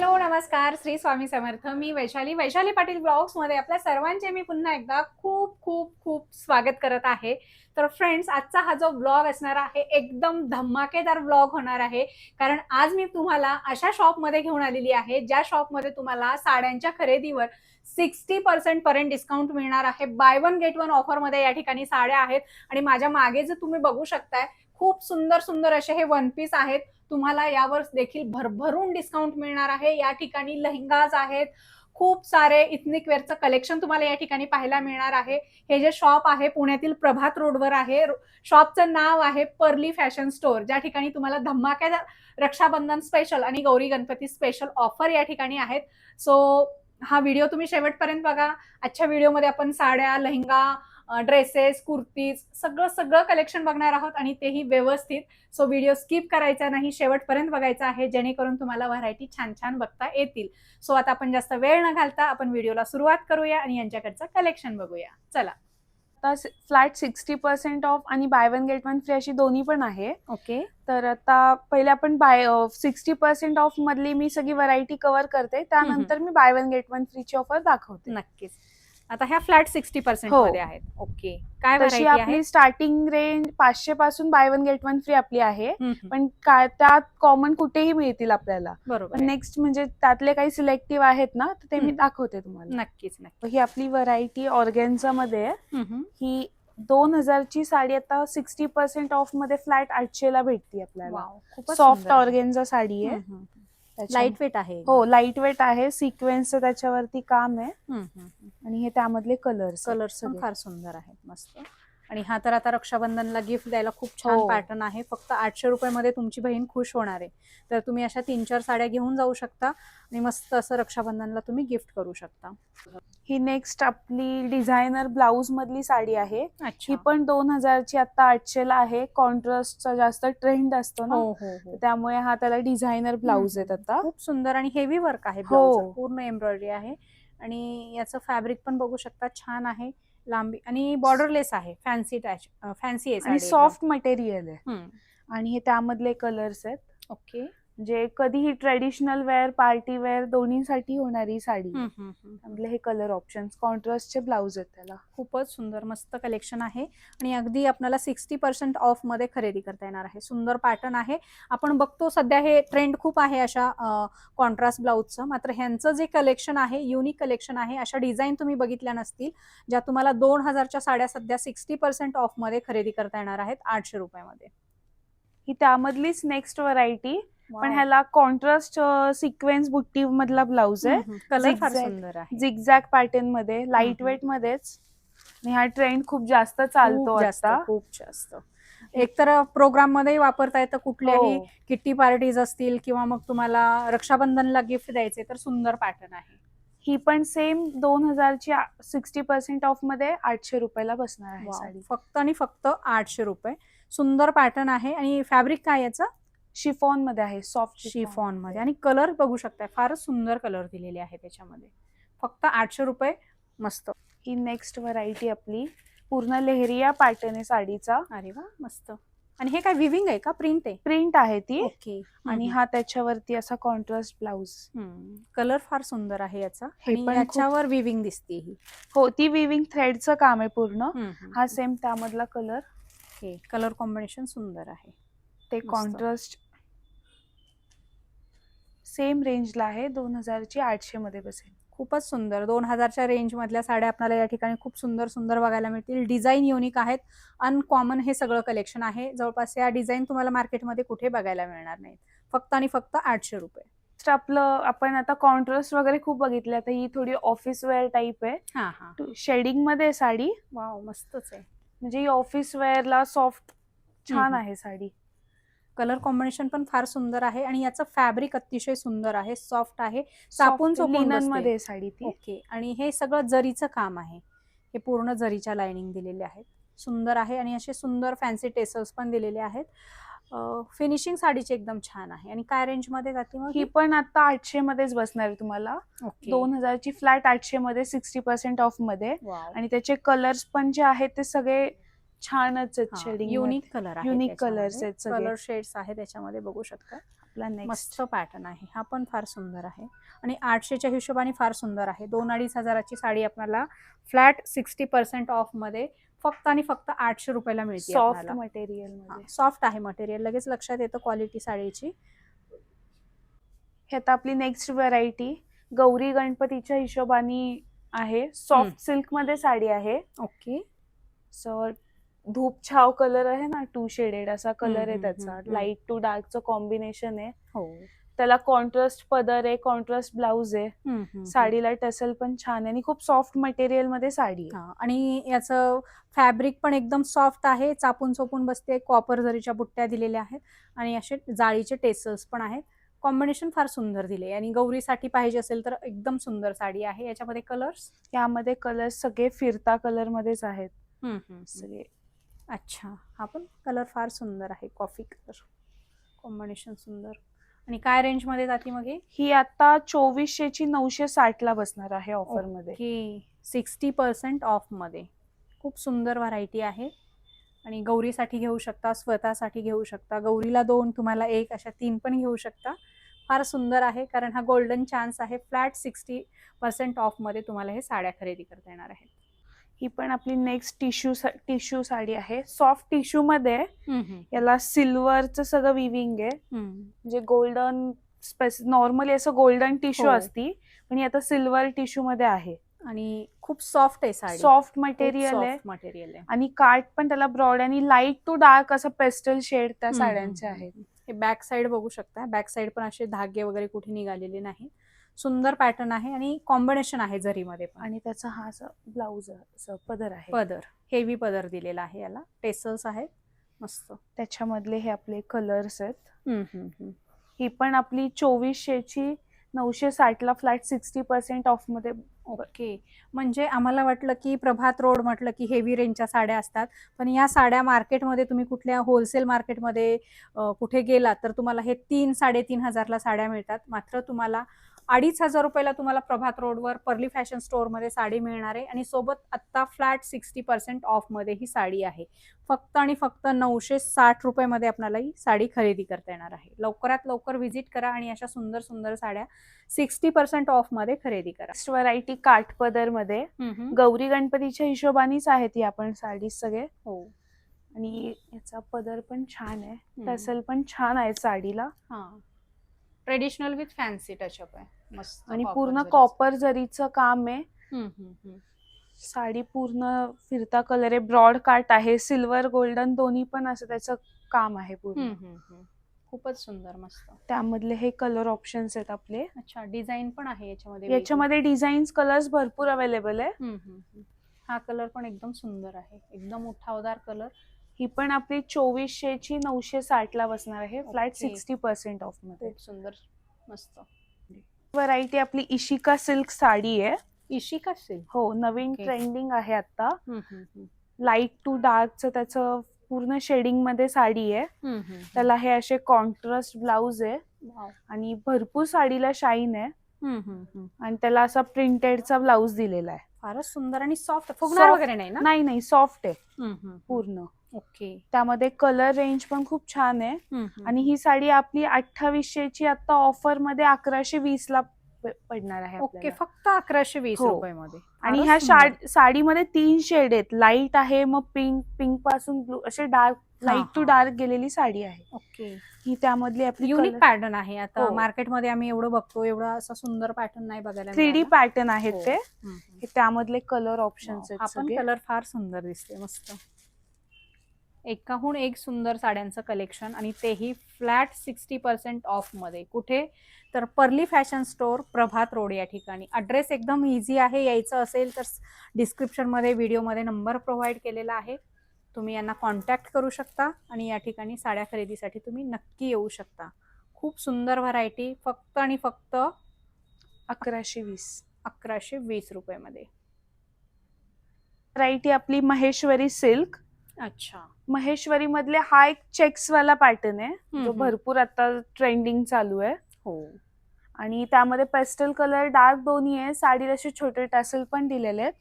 Hello नमस्कार. श्री स्वामी समर्थ. मी वैशाली. वैशाली पाटील ब्लॉग्समध्ये आपल्या सर्वांचे मी पुन्हा एकदा खूप खूप खूप स्वागत करत आहे. तर फ्रेंड्स आजचा हा जो ब्लॉग असणार आहे एकदम धमाकेदार ब्लॉग होणार आहे. कारण आज मी तुम्हाला अशा शॉपमध्ये घेऊन आलेली आहे ज्या शॉपमध्ये तुम्हाला साड्यांच्या खरेदीवर सिक्स्टी पर्सेंट पर्यंत डिस्काउंट मिळणार आहे. बाय वन गेट वन ऑफरमध्ये या ठिकाणी साड्या आहेत. आणि माझ्या मागे जर तुम्ही बघू शकताय खूप सुंदर सुंदर असे हे वन पीस आहेत. तुम्हाला यावर देखील भरभरून डिस्काउंट मिळणार आहे. या ठिकाणी लेहंगाज आहेत. खूप सारे इथनिक वेअरचं कलेक्शन तुम्हाला या ठिकाणी पाहायला मिळणार आहे. हे जे शॉप आहे पुण्यातील प्रभात रोडवर आहे. शॉपचं नाव आहे पर्ली फॅशन स्टोअर ज्या ठिकाणी तुम्हाला धमाक्या रक्षाबंधन स्पेशल आणि गौरी गणपती स्पेशल ऑफर या ठिकाणी आहेत. सो हा व्हिडिओ तुम्ही शेवटपर्यंत बघा. आजच्या व्हिडिओमध्ये आपण साड्या लेहंगा ड्रेसेस कुर्तीज सगळं सगळं कलेक्शन बघणार आहोत आणि तेही व्यवस्थित. सो व्हिडिओ स्किप करायचा नाही शेवटपर्यंत बघायचा आहे जेणेकरून तुम्हाला व्हरायटी छान छान बघता येतील. सो आता आपण जास्त वेळ न घालता आपण व्हिडिओला सुरुवात करूया आणि यांच्याकडचं कलेक्शन बघूया. चला. आता फ्लॅट सिक्स्टी पर्सेंट ऑफ आणि buy one get one free अशी दोन्ही पण आहे. ओके तर आता पहिले आपण बाय सिक्स्टी पर्सेंट ऑफ मधली मी सगळी व्हरायटी कव्हर करते. त्यानंतर मी बाय वन गेट वन फ्रीची ऑफर दाखवते. नक्कीच. आता ह्या फ्लॅट सिक्स्टी पर्सेंट हो. मध्ये आहेत ओके काय तशी आहे आपली स्टार्टिंग रेंज पाचशे पासून buy one get one free आपली आहे हम्म, हम्म. पण काय त्यात कॉमन कुठेही मिळतील आपल्याला बरोबर आहे. नेक्स्ट म्हणजे त्यातले काही सिलेक्टिव्ह आहेत ना तर ते मी हम्म. दाखवते तुम्हाला नक्कीच नक्की ही आपली व्हरायटी ऑर्गेन्झा मध्ये आहे हम्म, हम्म. ही दोन हजारची साडी आता सिक्स्टी पर्सेंट ऑफमध्ये फ्लॅट आठशे ला भेटते आपल्याला खूपच सॉफ्ट सुंदर आहे. ऑर्गेन्झा साडी आहे हम्म, हम्म. लाइट वेट आहे. हो लाइट वेट आहे. सिक्वेन्सचं त्याच्यावरती काम आहे. आणि हे त्यामधले कलर्स कलर्स फार सुंदर आहेत. मस्त. आणि हा तर आता रक्षाबंधनला गिफ्ट द्यायला खूप छान हो. पॅटर्न आहे. फक्त आठशे रुपयामध्ये तुमची बहीण खुश होणार आहे. तर तुम्ही अशा तीन चार साड्या घेऊन जाऊ शकता आणि मस्त असं रक्षाबंधनला तुम्ही गिफ्ट करू शकता. ही नेक्स्ट आपली डिझायनर ब्लाऊज मधली साडी आहे. ही पण दोन हजारची आता आठशे ला आहे. कॉन्ट्रास्टचा जास्त ट्रेंड असतो ना. हो हो हो. त्यामुळे हा त्याला डिझायनर ब्लाऊज आहेत. आता. खूप सुंदर आणि हेवी वर्क आहे हो. पूर्ण एम्ब्रॉयडरी आहे. आणि याचं फॅब्रिक पण बघू शकता. छान आहे. लांबी आणि बॉर्डरलेस आहे. फॅन्सी टॅच फॅन्सी आहे आणि सॉफ्ट मटेरियल आहे. आणि हे त्यामधले कलर्स आहेत. ओके म्हणजे कधीही ट्रेडिशनल वेअर पार्टी वेअर दोन्हीसाठी होणारी साडी. त्यामधले हे कलर ऑप्शन्स कॉन्ट्रास्टचे ब्लाऊज आहेत त्याला. खूपच सुंदर मस्त कलेक्शन आहे. आणि अगदी आपल्याला सिक्स्टी पर्सेंट ऑफमध्ये खरेदी करता येणार आहे. सुंदर पॅटर्न आहे. आपण बघतो सध्या हे ट्रेंड खूप आहे अशा कॉन्ट्रास्ट ब्लाऊजचं मात्र ह्यांचं जे कलेक्शन आहे युनिक कलेक्शन आहे अशा डिझाईन तुम्ही बघितल्या नसतील ज्या तुम्हाला दोन हजारच्या साड्या सध्या सिक्स्टी पर्सेंट ऑफमध्ये खरेदी करता येणार आहेत आठशे रुपयामध्ये. ही त्यामधलीच नेक्स्ट व्हरायटी पण ह्याला कॉन्ट्रास्ट सिक्वेन्स बुट्टी मधला ब्लाऊज आहे. कलर फार. सुंदर आहे. झिगझॅग पॅटर्नमध्ये लाइट. वेट मध्येच. आणि हा ट्रेंड खूप जास्त चालतो आता. खूप जास्त. एकतर प्रोग्राममध्ये वापरता येतं कुठल्याही हो. किट्टी पार्टीज असतील किंवा मग तुम्हाला रक्षाबंधनला गिफ्ट द्यायचे तर सुंदर पॅटर्न आहे. ही पण सेम दोन हजारची सिक्स्टी पर्सेंट ऑफमध्ये आठशे रुपयाला बसणार आहे. साडी. फक्त आणि फक्त आठशे रुपये. सुंदर पॅटर्न आहे. आणि फॅब्रिक काय याचं? शिफॉनमध्ये आहे सॉफ्ट शिफॉन. मध्ये आणि कलर बघू शकताय फारच सुंदर कलर दिलेले आहे त्याच्यामध्ये. फक्त आठशे रुपये मस्त. ही नेक्स्ट व्हरायटी आपली पूर्ण लेहरिया पॅटर्न आहे साडीचा. अरे वा मस्त. आणि हे काय विविंग आहे का? प्रिंट आहे? प्रिंट आहे ती. ओके आणि हा त्याच्यावरती असा कॉन्ट्रास्ट ब्लाऊज कलर फार सुंदर आहे याचा. हे पण याच्यावर विविंग दिसते ही. हो ती विविंग थ्रेडचं काम आहे पूर्ण. हा. सेम त्यामधला कलर कलर कॉम्बिनेशन सुंदर आहे. ते. कॉन्ट्रास्ट सेम रेंजला आहे. दोन हजारची आठशे मध्ये बसेल. खूपच सुंदर. दोन हजारच्या रेंज मधल्या साड्या आपल्याला या ठिकाणी खूप सुंदर सुंदर बघायला मिळतील. डिझाईन युनिक आहेत. अनकॉमन हे सगळं कलेक्शन आहे. जवळपास या डिझाईन तुम्हाला मार्केटमध्ये कुठे बघायला मिळणार नाहीत. फक्त आणि फक्त आठशे रुपये. आपलं आपण आता कॉन्ट्रास्ट वगैरे खूप बघितले आता ही थोडी ऑफिस वेअर टाईप आहे. शेडिंगमध्ये साडी. वाव मस्तच आहे. म्हणजे ही ऑफिस वेअरला सॉफ्ट छान. आहे साडी. कलर कॉम्बिनेशन पण फार सुंदर आहे आणि याचं फॅब्रिक अतिशय सुंदर आहे सॉफ्ट आहे बसते. मध्ये साडी ती. ओके. आणि हे सगळं जरीचं काम आहे. हे पूर्ण जरीच्या लाइनिंग दिलेले आहेत. सुंदर आहे आणि असे सुंदर फॅन्सी टेसल्स पण दिलेले आहेत. फिनिशिंग साडीची एकदम छान आहे. आणि काय रेंजमध्ये जाते मग ही पण आता आठशे मध्येच बसणार आहे तुम्हाला. दोन हजारची फ्लॅट आठशे मध्ये सिक्स्टी पर्सेंट ऑफमध्ये. आणि त्याचे कलर्स पण जे आहेत ते सगळे छानच आहेत शेडिंग युनिक कलर आहेत सगळे. कलर शेड्स आहे त्याच्यामध्ये बघू शकता. आपला नेक्स्ट मस्त पॅटर्न आहे. हा पण फार सुंदर आहे. आणि आठशेच्या हिशोबाने फार सुंदर आहे. दोन अडीच हजाराची साडी आपल्याला फ्लॅट सिक्स्टी पर्सेंट ऑफमध्ये फक्त आणि फक्त आठशे रुपयाला मिळते सॉफ्ट मटेरियल सॉफ्ट आहे मटेरियल लगेच लक्षात येतं क्वालिटी साडीची. हे आता आपली नेक्स्ट व्हरायटी गौरी गणपतीच्या हिशोबाने आहे. सॉफ्ट सिल्कमध्ये साडी आहे. ओके सो धूप छाव कलर आहे ना टू शेडेड असा कलर आहे त्याचा. लाइट टू डार्कचं कॉम्बिनेशन आहे. हो. त्याला कॉन्ट्रास्ट पदर आहे कॉन्ट्रास्ट ब्लाउज आहे. साडीला टसल पण छान आहे आणि खूप सॉफ्ट मटेरियलमध्ये साडी हा, आणि याचं फॅब्रिक पण एकदम सॉफ्ट आहे. चापून चोपून बसते कॉपर जरीच्या बुट्ट्या दिलेल्या आहेत आणि असे जाळीचे टेसल्स पण आहेत. कॉम्बिनेशन फार सुंदर दिले आणि गौरीसाठी पाहिजे असेल तर एकदम सुंदर साडी आहे. याच्यामध्ये कलर्स यामध्ये कलर सगळे फिरता कलर मध्येच आहेत. सगळे अच्छा हा पण कलर फार सुंदर आहे कॉफी कलर कॉम्बिनेशन सुंदर. आणि काय रेंजमध्ये जाते मग हे? ही आता चोवीसशे ची नऊशे साठ ला बसणार आहे ऑफरमध्ये. की सिक्स्टी पर्सेंट ऑफमध्ये खूप सुंदर व्हरायटी आहे. आणि गौरीसाठी घेऊ शकता स्वतःसाठी घेऊ शकता. गौरीला दोन तुम्हाला एक अशा तीन पण घेऊ शकता. फार सुंदर आहे कारण हा गोल्डन चान्स आहे. फ्लॅट सिक्स्टी पर्सेंट ऑफमध्ये तुम्हाला हे साड्या खरेदी करता येणार आहेत. ही पण आपली नेक्स्ट टिश्यू टिश्यू साडी आहे. सॉफ्ट टिश्यू मध्ये. याला सिल्वरचं सगळं विविंग आहे. म्हणजे गोल्डन नॉर्मली असं गोल्डन टिश्यू. असती पण ही आता सिल्वर टिश्यू मध्ये आहे. आणि खूप सॉफ्ट आहे साडी. सॉफ्ट मटेरियल आहे. मटेरियल आहे. आणि काठ पण त्याला ब्रॉड आणि लाइट टू डार्क असं पेस्टल शेड त्या साड्यांचे आहेत. हे बॅक साईड बघू शकता. बॅक साईड पण असे धागे वगैरे कुठे निघालेले नाही सुंदर पॅटर्न आहे आणि कॉम्बिनेशन आहे जरीमध्ये पण. आणि त्याचा हा असं ब्लाउज असं पदर आहे. पदर हेवी पदर दिलेला आहे याला. टेसल्स आहेत मस्त. त्याच्यामधले हे आपले कलर्स आहेत. ही पण आपली चोवीसशे ची नऊशे साठ ला फ्लॅट सिक्स्टी पर्सेंट ऑफमध्ये ओके. म्हणजे आम्हाला वाटलं की प्रभात रोड म्हटलं की हेवी रेंजच्या साड्या असतात. पण या साड्या मार्केटमध्ये तुम्ही कुठल्या होलसेल मार्केटमध्ये कुठे गेलात तर तुम्हाला हे तीन साडेतीन हजारला साड्या मिळतात. मात्र तुम्हाला अडीच हजार रुपयाला तुम्हाला प्रभात रोडवर पर्ली फॅशन स्टोअरमध्ये साडी मिळणार आहे आणि सोबत आत्ता फ्लॅट सिक्स्टी पर्सेंट ऑफमध्ये ही साडी आहे. फक्त आणि फक्त नऊशे साठ रुपयामध्ये आपल्याला ही साडी खरेदी करता येणार आहे. लवकरात लवकर व्हिजिट करा आणि अशा सुंदर सुंदर साड्या सिक्स्टी पर्सेंट ऑफमध्ये खरेदी करा. व्हरायटी काठपदरमध्ये गौरी गणपतीच्या हिशोबानेच आहेत ही आपण साडी सगळे. हो. आणि याचा पदर पण छान आहे. टसल पण छान आहे साडीला. हा. ट्रेडिशनल विथ फॅन्सी टचअप आहे. मस्त आणि पूर्ण. कॉपर जरीचं काम आहे. साडी पूर्ण फिरता कलर आहे. ब्रॉड काट आहे सिल्वर गोल्डन दोन्ही पण असं त्याचं काम आहे पूर्ण. खूपच सुंदर मस्त. त्यामधले हे कलर ऑप्शन्स आहेत आपले. अच्छा डिझाईन पण आहे याच्यामध्ये याच्यामध्ये डिझाईन्स कलर्स भरपूर अवेलेबल आहे. हा कलर पण एकदम सुंदर आहे. एकदम उठावदार कलर ही पण आपली चोवीसशे ची नऊशे साठ ला बसणार आहे. फ्लॅट. सिक्स्टी पर्सेंट ऑफमध्ये. खूप सुंदर. मस्त. व्हरायटी आपली इशिका सिल्क साडी आहे. इशिका सिल्क? हो नवीन Okay. ट्रेंडिंग आहे आता. लाइट टू डार्कचं त्याचं पूर्ण शेडिंगमध्ये साडी आहे. त्याला हे असे कॉन्ट्रास्ट ब्लाउज आहे. आणि भरपूर साडीला शाईन आहे. आणि त्याला असा प्रिंटेडचा ब्लाउज दिलेला आहे. फारच सुंदर आणि सॉफ्ट फुगणार Soft. वगैरे नाही ना? नाही नाही सॉफ्ट आहे. पूर्ण. ओके त्यामध्ये कलर रेंज पण खूप छान आहे आणि ही साडी आपली अठ्ठावीसशे ची आता ऑफरमध्ये अकराशे वीस ला पडणार आहे ओके. फक्त अकराशे वीस हो. रुपये मध्ये आणि ह्या साडीमध्ये तीन शेड आहेत लाइट आहे मग पिंक पिंकपासून ब्लू असे डार्क लाइट टू हा. डार्क गेलेली साडी आहे ओके ही त्यामधली आपली युनिक पॅटर्न आहे आता हो. मार्केटमध्ये आम्ही एवढं बघतो एवढा असा सुंदर पॅटर्न नाही बघायला थ्री डी. पॅटर्न आहेत हो. ते. हे त्यामधले कलर. ऑप्शन्स हा आहेत पण सगळे कलर फार सुंदर दिसते मस्त एकाहून एक सुंदर साड्यांचं कलेक्शन आणि तेही फ्लॅट सिक्स्टी पर्सेंट ऑफमध्ये. कुठे? तर pearly fashion store Prabhat road या ठिकाणी. अड्रेस एकदम इझी आहे. यायचं असेल तर डिस्क्रिप्शनमध्ये व्हिडिओमध्ये नंबर प्रोव्हाइड केलेला आहे. तुम्ही यांना कॉन्टॅक्ट करू शकता आणि या ठिकाणी साड्या खरेदीसाठी तुम्ही नक्की येऊ शकता. खूप सुंदर व्हरायटी फक्त आणि फक्त अकराशे वीस. अकराशे वीस रुपयामध्ये. व्हरायटी आपली महेश्वरी सिल्क अच्छा. महेश्वरी मधले हा एक चेक्स वाला पॅटर्न आहे जो. भरपूर आता ट्रेंडिंग चालू आहे. हो. आणि त्यामध्ये पेस्टल कलर डार्क दोन्ही आहे. साडीला असे छोटे टॅसल पण दिलेले आहेत.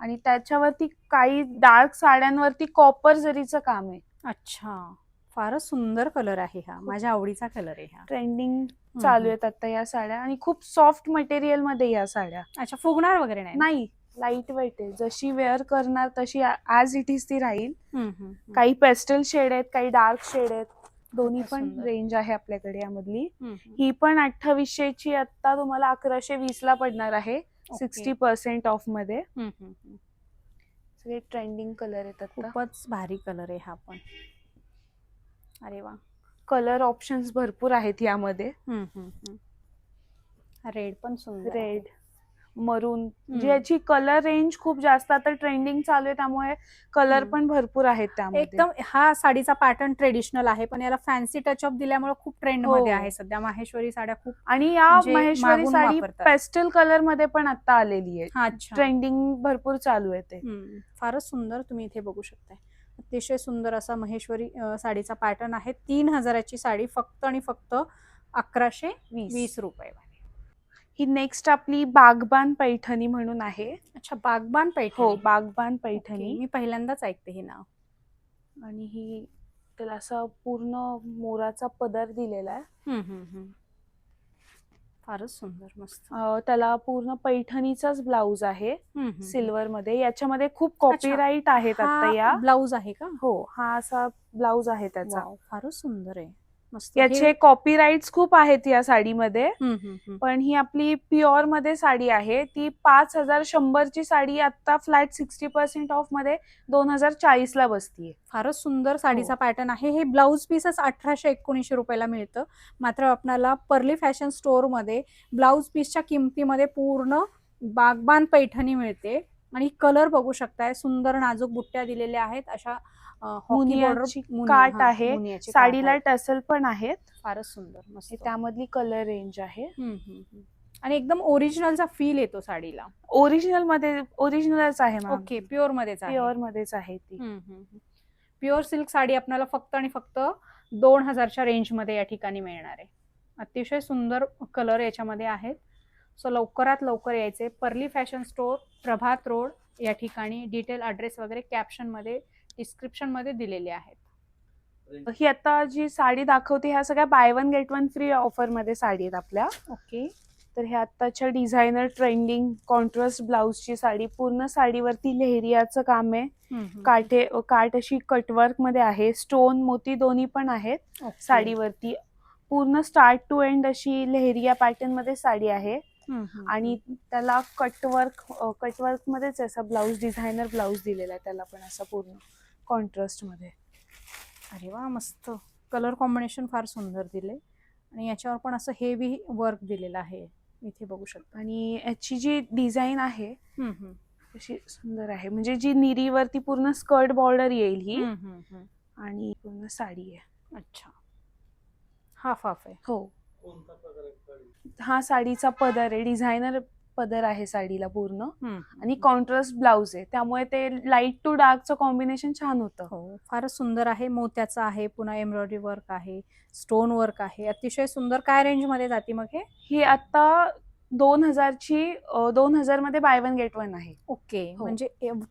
आणि त्याच्यावरती काही डार्क साड्यांवरती कॉपर जरीचं काम आहे. अच्छा. फारच सुंदर कलर आहे हा. माझ्या आवडीचा कलर आहे हा. ट्रेंडिंग चालू आहेत आता या साड्या. आणि खूप सॉफ्ट मटेरियलमध्ये या साड्या. अच्छा फुगणार वगैरे नाही. लाइट वेट आहे जशी वेअर करणार तशी ऍज इट इज ती राहील. काही पेस्टल शेड आहेत काही डार्क शेड आहेत दोन्ही पण. रेंज आहे आपल्याकडे यामधली. ही पण अठ्ठावीसशे ची आता तुम्हाला अकराशे वीस ला पडणार आहे. सिक्स्टी पर्सेंट ऑफमध्ये. सगळे ट्रेंडिंग कलर येतात खूपच भारी कलर आहे हा पण अरे वा कलर ऑप्शन्स भरपूर आहेत यामध्ये रेड पण सुंदर. रेड मरून. ज्याची कलर रेंज खूप जास्त आता ट्रेंडिंग चालू आहे त्यामुळे कलर. पण भरपूर आहेत त्यामध्ये. एकदम हा साडीचा पॅटर्न ट्रेडिशनल आहे पण याला फॅन्सी टचअप दिल्यामुळे खूप ट्रेंड हो. मध्ये आहे सध्या. माहेश्वरी साड्या खूप आणि या म्हणजे महेश्वरी मागून साडी. पेस्टल कलरमध्ये पण आता आलेली आहे. हा, ट्रेंडिंग भरपूर चालू आहे ते. फारच सुंदर तुम्ही इथे बघू शकताय. अतिशय सुंदर असा महेश्वरी साडीचा पॅटर्न आहे. तीन हजाराची साडी फक्त आणि फक्त अकराशे वीस रुपये. ही नेक्स्ट आपली बागबान पैठणी म्हणून आहे. अच्छा बागबान पैठणी? हो बागबान पैठणी. मी पहिल्यांदाच ऐकते हे नाव. आणि ही त्याला असा पूर्ण मोराचा पदर दिलेला आहे. फारच सुंदर मस्त. त्याला पूर्ण पैठणीचाच ब्लाउज आहे. सिल्वर मध्ये याच्यामध्ये खूप कॉपीराईट आहेत आता या. ब्लाऊज आहे का? हो हा असा ब्लाउज आहे त्याचा. फारच सुंदर आहे. याचे कॉपीराईट्स खूप आहेत या साडीमध्ये. पण ही आपली प्युअरमध्ये साडी आहे. ती पाच हजार शंभरची साडी आता फ्लॅट सिक्स्टी पर्सेंट ऑफमध्ये दोन हजार चाळीस ला बसतीये. फारच सुंदर साडीचा हो. पॅटर्न आहे. हे ब्लाऊज पीसच अठराशे एकोणीसशे रुपयाला मिळतं. मात्र आपल्याला पर्ली फॅशन स्टोअरमध्ये ब्लाऊज पीसच्या किमतीमध्ये पूर्ण बागबान पैठणी मिळते. आणि कलर बघू शकताय. सुंदर नाजूक बुट्ट्या दिलेल्या आहेत. अशा हॉकी काट आहे. साडीला. टसल पण आहेत फारच सुंदर त्यामधली कलर रेंज आहे. आणि एकदम ओरिजिनलचा फील येतो साडीला. ओरिजिनलमध्ये ओरिजिनलच आहे ओके प्युअर मध्येच प्युअर मध्येच आहे ती. प्युअर सिल्क साडी आपल्याला फक्त आणि फक्त दोन हजारच्या रेंजमध्ये या ठिकाणी मिळणार आहे. अतिशय सुंदर कलर याच्यामध्ये आहेत. सो लवकरात लवकर यायचे. Pearly fashion store Prabhat road या ठिकाणी डिटेल ॲड्रेस वगैरे कॅप्शनमध्ये डिस्क्रिप्शनमध्ये दिलेले आहेत. ही आता जी साडी दाखवते ह्या सगळ्या buy one get one free ऑफरमध्ये साडी आहेत आपल्या. ओके तर ह्या आत्ताच्या डिझायनर ट्रेंडिंग कॉन्ट्रास्ट ब्लाउजची साडी पूर्ण साडीवरती लेहरियाचं काम आहे. काठे काठ अशी कटवर्कमध्ये आहे. स्टोन मोती दोन्ही पण आहेत साडीवरती. पूर्ण स्टार्ट टू एंड अशी लेहरिया पॅटर्नमध्ये साडी आहे. आणि त्याला कटवर्क कटवर्क मध्येच असा ब्लाऊज डिझायनर ब्लाऊज दिलेला आहे त्याला पण असा पूर्ण. कॉन्ट्रास्टमध्ये अरे वा मस्त. कलर कॉम्बिनेशन फार सुंदर दिले आणि याच्यावर पण असं हेवी वर्क दिलेलं आहे. इथे बघू शकता. आणि याची जी डिझाईन आहे अशी सुंदर आहे. म्हणजे जी निरीवरती पूर्ण स्कर्ट बॉर्डर येईल ही आणि पूर्ण साडी आहे. अच्छा. हाफ हाफ आहे. हो. हा साडीचा पदर आहे. डिझायनर पदर आहे साडीला पूर्ण. आणि कॉन्ट्रास्ट ब्लाउज आहे. त्यामुळे ते लाइट टू डार्कचं कॉम्बिनेशन छान होतं. हो फारच सुंदर आहे. मोत्याचं आहे पुन्हा एम्ब्रॉयडरी वर्क आहे स्टोन वर्क आहे. अतिशय सुंदर काय रेंजमध्ये जाते मग हे? ही आता दोन हजारची दोन हजारमध्ये बाय वन गेट वन आहे. ओके. हो. म्हणजे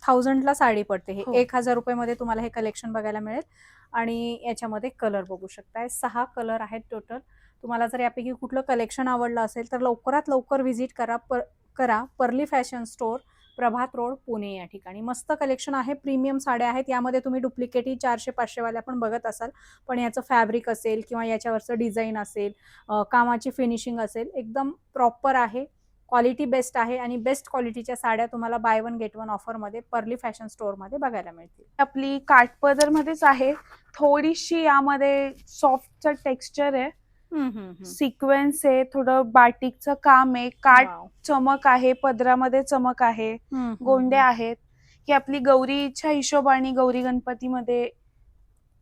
थाउजंडला साडी पडते. हे हो. एक हजार रुपये मध्ये तुम्हाला हे कलेक्शन बघायला मिळेल. आणि याच्यामध्ये कलर बघू शकताय. सहा कलर आहेत टोटल तुम्हाला जर यापैकी कुठलं कलेक्शन आवडलं असेल तर लवकरात लवकर व्हिजिट करा पर करा pearly fashion store Prabhat road Pune या ठिकाणी. मस्त कलेक्शन आहे प्रीमियम साड्या आहेत. यामध्ये तुम्ही डुप्लिकेटही चारशे पाचशेवाल्या पण बघत असाल. पण याचं फॅब्रिक असेल किंवा याच्यावरचं डिझाईन असेल कामाची फिनिशिंग असेल एकदम प्रॉपर आहे. क्वालिटी बेस्ट आहे आणि बेस्ट क्वालिटीच्या साड्या तुम्हाला बाय वन गेट वन ऑफरमध्ये पर्ली फॅशन स्टोअरमध्ये बघायला मिळतील. आपली काठपदरमध्येच आहे. थोडीशी यामध्ये सॉफ्टचं टेक्स्चर आहे. सिक्वेन्स आहे थोडं बाटिकचं काम आहे. काठ Wow. चमक आहे पदरामध्ये चमक आहे गोंडे आहेत. की आपली गौरीच्या हिशोबाने गौरी गणपतीमध्ये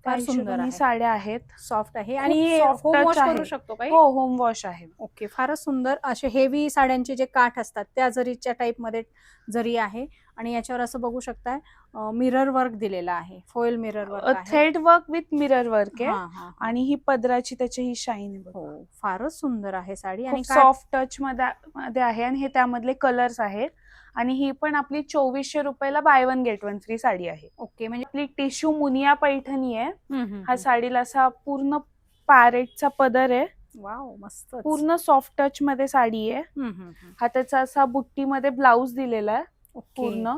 त्या फार सुंदर हिशोबाने आहे. साड्या आहेत. सॉफ्ट आहे. खूप आणि soft होम touch वॉश आहे. करू शकतो काही? हो होम वॉश आहे. ओके फारच सुंदर. असे हेवी साड्यांचे जे काठ असतात त्या जरीच्या टाईपमध्ये जरी आहे आणि याच्यावर असं बघू शकताय मिरर वर्क दिलेला आहे. Foil mirror work thread work with mirror work आहे. आणि ही पदराची त्याची ही शाईन. हो फारच सुंदर आहे साडी. आणि सॉफ्ट टच मध्ये आहे आणि हे त्यामधले कलर्स आहेत. आणि ही पण आपली चोवीसशे रुपयाला buy one get one free sari आहे. ओके म्हणजे आपली टिश्यू मुनिया पैठणी आहे. हा साडीला असा पूर्ण पॅरेटचा पदर आहे. वाव मस्त पूर्ण सॉफ्ट टच मध्ये साडी आहे. हा त्याचा असा बुट्टीमध्ये ब्लाऊज दिलेला आहे. पूर्ण.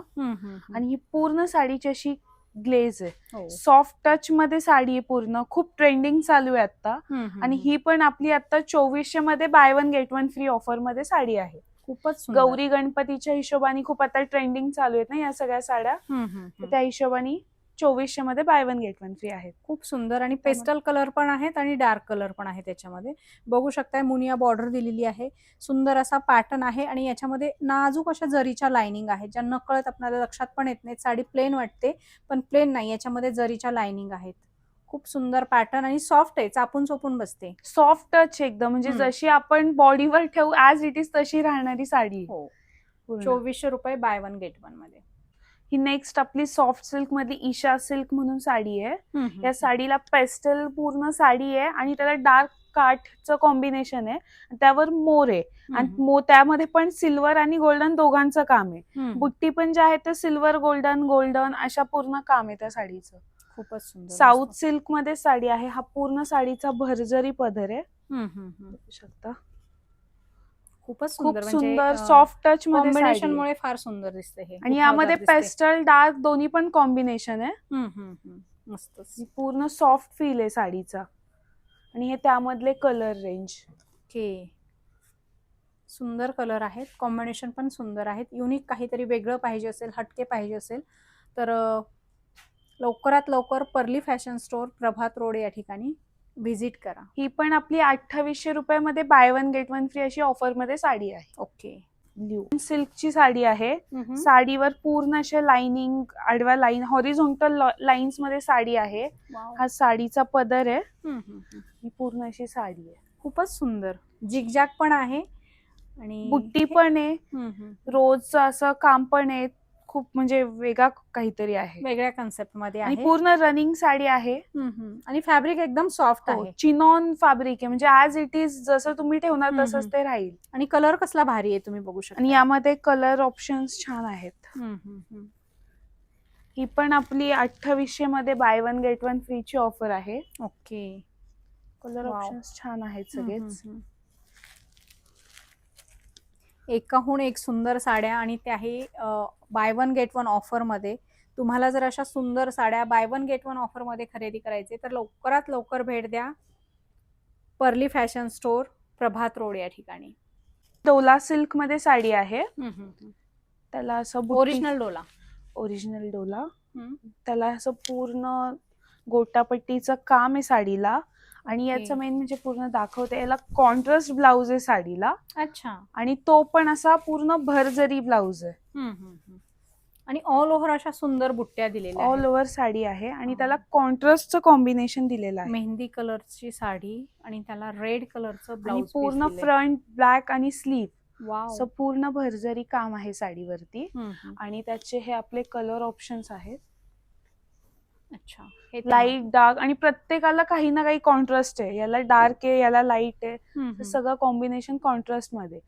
आणि ही पूर्ण साडीची अशी ग्लेज आहे. हो. सॉफ्ट टच मध्ये साडी आहे पूर्ण. खूप ट्रेंडिंग चालू आहे आता आणि ही पण आपली आता चोवीसशे मध्ये buy one get one free ऑफरमध्ये साडी आहे. खूपच. गौरी गणपतीच्या हिशोबाने खूप आता ट्रेंडिंग चालू आहेत ना या सगळ्या साड्या. त्या हिशोबाने चोवीसशे मध्ये buy one get one free आहेत खूप सुंदर आणि पेस्टल कलर पण आहेत आणि डार्क कलर पण आहे त्याच्यामध्ये बघू शकताय मुनिया बॉर्डर दिलेली आहे. सुंदर असा पॅटर्न आहे आणि याच्यामध्ये नाजूक अशा जरीच्या लाइनिंग आहेत ज्या नकळत आपल्याला लक्षात पण येत नाहीत. साडी प्लेन वाटते पण प्लेन नाही. याच्यामध्ये जरीच्या लाइनिंग आहेत. खूप सुंदर पॅटर्न आणि सॉफ्ट आहे चापून चोपून बसते. सॉफ्ट टच एकदम. म्हणजे. जशी आपण बॉडीवर ठेवू ऍज इट इज तशी राहणारी साडी. आहे हो. चोवीसशे रुपये बाय वन गेट वनमध्ये. ही नेक्स्ट आपली सॉफ्ट सिल्क मधली ईशा सिल्क म्हणून साडी आहे. या साडीला पेस्टल पूर्ण साडी आहे आणि त्याला डार्क काठचं कॉम्बिनेशन आहे. त्यावर मोर आहे. आणि मो त्यामध्ये पण सिल्वर आणि गोल्डन दोघांचं काम आहे. बुट्टी पण जे आहे ते सिल्वर गोल्डन गोल्डन अशा पूर्ण काम आहे त्या साडीचं. खूपच सुंदर साऊथ. सिल्कमध्ये साडी आहे. हा पूर्ण साडीचा भरजरी पदर आहे. शकता. खूपच खूप सुंदर सुंदर सॉफ्ट टच कॉम्बिनेशन. मुळे फार सुंदर दिसते हे. आणि यामध्ये. पेस्टल डार्क दोन्ही पण कॉम्बिनेशन आहे. ही पूर्ण सॉफ्ट फील आहे साडीचा. आणि हे त्यामधले कलर रेंज ओके. सुंदर कलर आहेत. कॉम्बिनेशन पण सुंदर आहेत. युनिक काहीतरी वेगळं पाहिजे असेल हटके पाहिजे असेल तर लवकरात लवकर Pearly fashion store Prabhat road या ठिकाणी. व्हिजिट करा. ही पण आपली अठ्ठावीसशे रुपयामध्ये buy one get one free अशी ऑफरमध्ये साडी आहे. ओके. सिल्कची साडी आहे. साडीवर पूर्ण असे लाइनिंग आडव्या लाईन हॉरिझॉन्टल लाईन्समध्ये साडी आहे. हा साडीचा पदर आहे. ही पूर्ण अशी साडी आहे. खूपच सुंदर. जिगजॅग पण आहे. आणि बुट्टी पण आहे. रोजचं असं काम पण आहे. खूप म्हणजे वेगळा काहीतरी आहे. वेगळ्या कन्सेप्टमध्ये आणि आहे. पूर्ण रनिंग साडी आहे. हम्म. आणि फॅब्रिक एकदम सॉफ्ट हो, आहे. चिनॉन फॅब्रिक आहे. म्हणजे ऍज इट इज जसं तुम्ही ठेवणार हम्म, तसंच हम्म. ते राहील. आणि कलर कसला भारी आहे तुम्ही बघू शकता. आणि यामध्ये कलर ऑप्शन्स छान आहेत. हम्म, हम्म, हम्म. ही पण आपली अठ्ठावीसशे मध्ये बाय वन गेट वन फ्रीची ऑफर आहे. ओके. Colour Wow. ऑप्शन्स छान आहेत हम्म, सगळेच. हम्म, हम्म. एकाहून एक सुंदर साड्या आणि त्याही बाय वन गेट वन ऑफरमध्ये तुम्हाला जर अशा सुंदर साड्या बाय वन गेट वन ऑफरमध्ये खरेदी करायचे तर लवकरात लवकर भेट द्या Pearly fashion store Prabhat road या ठिकाणी. डोला सिल्कमध्ये साडी आहे. त्याला असं ओरिजिनल डोला. ओरिजिनल डोला. त्याला असं पूर्ण गोटापट्टीचं काम आहे साडीला. आणि. याचं मेन म्हणजे पूर्ण दाखवते याला कॉन्ट्रास्ट ब्लाउज आहे साडीला अच्छा आणि तो पण असा पूर्ण भरजरी ब्लाउज आहे हम्म, हम्म, हम्म. आणि ऑल ओव्हर अशा सुंदर बुट्ट्या दिलेल्या ऑल. ओव्हर साडी आहे आणि. त्याला कॉन्ट्रास्टचं कॉम्बिनेशन दिलेलं आहे मेहंदी कलरची साडी आणि त्याला रेड कलरचं ब्लाऊज पूर्ण फ्रंट ब्लॅक आणि स्लीव पूर्ण भरजरी काम आहे साडीवरती. आणि त्याचे हे आपले कलर ऑप्शन्स आहेत अच्छा. हे लाइट डार्क आणि प्रत्येकाला काही ना काही कॉन्ट्रास्ट आहे. याला डार्क आहे याला लाइट आहे. सगळं कॉम्बिनेशन कॉन्ट्रास्टमध्ये.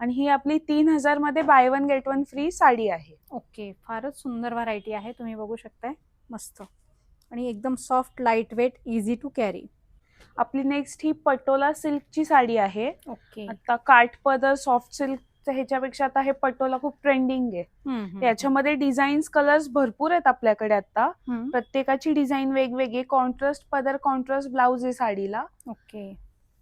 आणि ही आपली तीन हजारमध्ये buy one get one free sari आहे. ओके. फारच सुंदर व्हरायटी आहे. तुम्ही बघू शकताय. मस्त. आणि एकदम soft light weight easy to carry आपली नेक्स्ट ही पटोला सिल्कची साडी आहे. ओके. आता काठपदर सॉफ्ट सिल्क ह्याच्यापेक्षा आता हे पटोला खूप ट्रेंडिंग आहे. याच्यामध्ये डिझाईन्स कलर्स भरपूर आहेत आपल्याकडे आता. प्रत्येकाची डिझाईन वेगवेगळी कॉन्ट्रास्ट पदर कॉन्ट्रास्ट ब्लाउज आहे साडीला. ओके.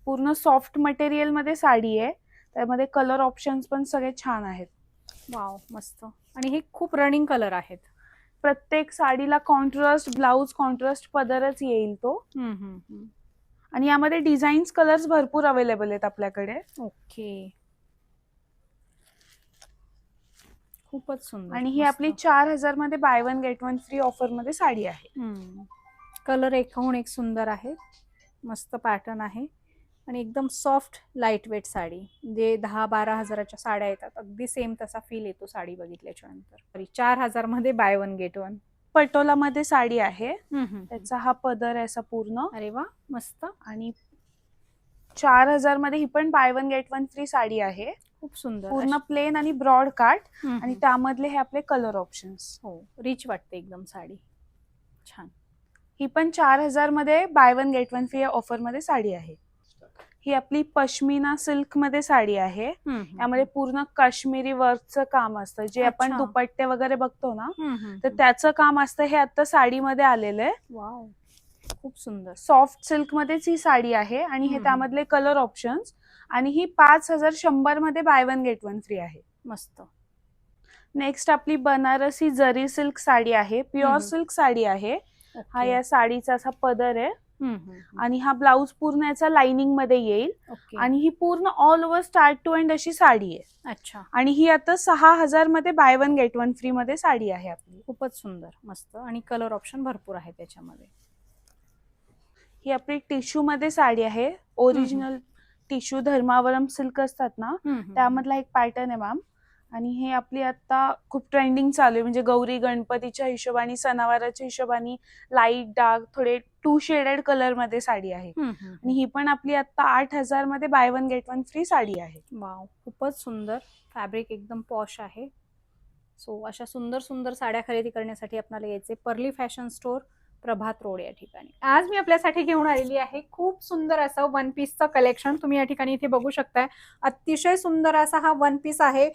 पूर्ण सॉफ्ट मटेरियलमध्ये साडी आहे. त्यामध्ये कलर ऑप्शन्स पण सगळे छान आहेत. वाव मस्त. आणि हे खूप रनिंग कलर आहेत. प्रत्येक साडीला कॉन्ट्रास्ट ब्लाउज कॉन्ट्रास्ट पदरच येईल तो. आणि यामध्ये डिझाईन्स कलर्स भरपूर अवेलेबल आहेत आपल्याकडे. ओके. खूपच सुंदर आणि ही. आपली चार हजारमध्ये buy one get one free ऑफरमध्ये साडी आहे. कलर एकाहून एक सुंदर आहे. मस्त पॅटर्न आहे. आणि एकदम सॉफ्ट लाइट वेट साडी. जे दहा बारा हजाराच्या साड्या येतात अगदी सेम तसा फील येतो साडी बघितल्याच्या नंतर. चार हजारमध्ये buy one get one Patola मध्ये साडी आहे. त्याचा हा पदर आहे असा पूर्ण. अरे वा मस्त. आणि चार हजारमध्ये ही पण buy one get one free sari आहे. खूप सुंदर. पूर्ण प्लेन आणि ब्रॉड काट आणि. त्यामधले हे आपले कलर ऑप्शन्स हो रिच वाटते एकदम साडी. छान. ही पण चार हजारमध्ये buy one get one free ऑफरमध्ये साडी आहे. ही आपली पश्मिना सिल्कमध्ये साडी आहे. यामध्ये पूर्ण काश्मीरी वर्कचं काम असतं. जे आपण. दुपट्टे वगैरे बघतो ना तर. त्याचं काम असतं हे आता साडीमध्ये आलेलं आहे. खूप सुंदर. सॉफ्ट सिल्क मध्येच ही साडी आहे आणि हे. त्यामधले कलर ऑप्शन्स आणि ही पाच हजार शंभरमध्ये buy one get one free आहे. मस्त. नेक्स्ट आपली बनारसी जरी सिल्क साडी आहे प्युअर. सिल्क साडी आहे. हा. या साडीचा असा पदर आहे. आणि हा ब्लाऊज पूर्ण याचा लाइनिंगमध्ये येईल. आणि ही पूर्ण all over start to end अशी साडी आहे. अच्छा. आणि ही आता सहा हजारमध्ये buy one get one free मध्ये साडी आहे आपली. खूपच सुंदर. मस्त. आणि कलर ऑप्शन भरपूर आहे त्याच्यामध्ये. ही आपली टिश्यू मध्ये साडी आहे. ओरिजिनल टिश्यू धर्मावरम सिल्क असतात ना. त्यामधला एक पॅटर्न आहे मॅम आणि हे आपली आता खूप ट्रेंडिंग चालू आहे. म्हणजे गौरी गणपतीच्या हिशोबाने सणावाराच्या हिशोबाने लाइट डार्क थोडे टू शेडेड कलरमध्ये साडी आहे. आणि ही पण आपली आता आठ हजारमध्ये buy one get one free sari आहे. वाव खूपच सुंदर. फॅब्रिक एकदम पॉश आहे. सो अशा सुंदर सुंदर साड्या खरेदी करण्यासाठी आपल्याला यायचे Pearly fashion store Prabhat road या ठिकाणी. आज मी आपल्यासाठी घेऊन आलेली आहे खूप सुंदर असं वन पीसचं कलेक्शन तुम्ही या ठिकाणी इथे बघू शकताय. अतिशय सुंदर असा हा वन पीस आहे.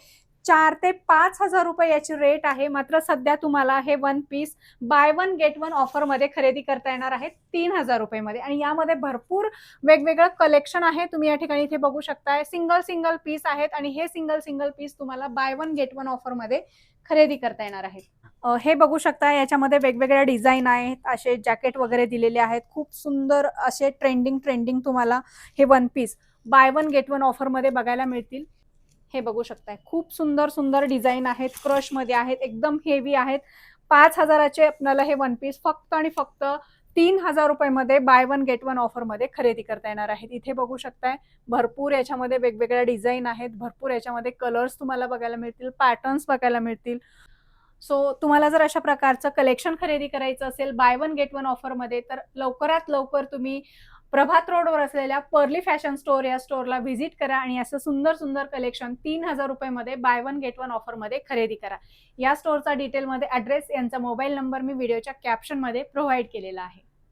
चार ते पाच हजार रुपये याची रेट आहे. मात्र सध्या तुम्हाला हे one piece buy one get one ऑफरमध्ये खरेदी करता येणार आहे तीन हजार रुपयेमध्ये. आणि यामध्ये भरपूर वेगवेगळं कलेक्शन आहे. तुम्ही या ठिकाणी इथे बघू शकताय. सिंगल सिंगल पीस आहेत आणि हे सिंगल सिंगल पीस तुम्हाला बाय वन गेट वन ऑफरमध्ये खरेदी करता येणार आहेत हे बघू शकता याच्यामध्ये वेगवेगळ्या डिझाईन आहेत. असे जॅकेट वगैरे दिलेले आहेत. खूप सुंदर असे ट्रेंडिंग ट्रेंडिंग तुम्हाला हे one piece buy one get one ऑफरमध्ये बघायला मिळतील. हे बघू शकताय. खूप सुंदर सुंदर डिझाईन आहेत क्रशमध्ये आहेत एकदम हेवी आहेत. पाच हजाराचे आपल्याला हे वन पीस फक्त आणि फक्त तीन हजार रुपयामध्ये बाय वन गेट वन ऑफरमध्ये खरेदी करता येणार आहेत. इथे बघू शकताय भरपूर याच्यामध्ये वेगवेगळ्या डिझाईन आहेत भरपूर याच्यामध्ये कलर्स तुम्हाला बघायला मिळतील पॅटर्न्स बघायला मिळतील. सो तुम्हाला जर अशा प्रकारचं कलेक्शन खरेदी करायचं असेल बाय वन गेट वन ऑफरमध्ये तर लवकरात लवकर तुम्ही प्रभात रोडवर असलेल्या पर्ली फॅशन स्टोर या स्टोअरला व्हिजिट करा आणि असं सुंदर सुंदर कलेक्शन तीन हजार रुपयामध्ये बाय वन गेट वन ऑफरमध्ये खरेदी करा. या स्टोअरचा डिटेलमध्ये ॲड्रेस यांचा मोबाईल नंबर मी व्हिडिओच्या कॅप्शनमध्ये प्रोव्हाइड केलेला आहे.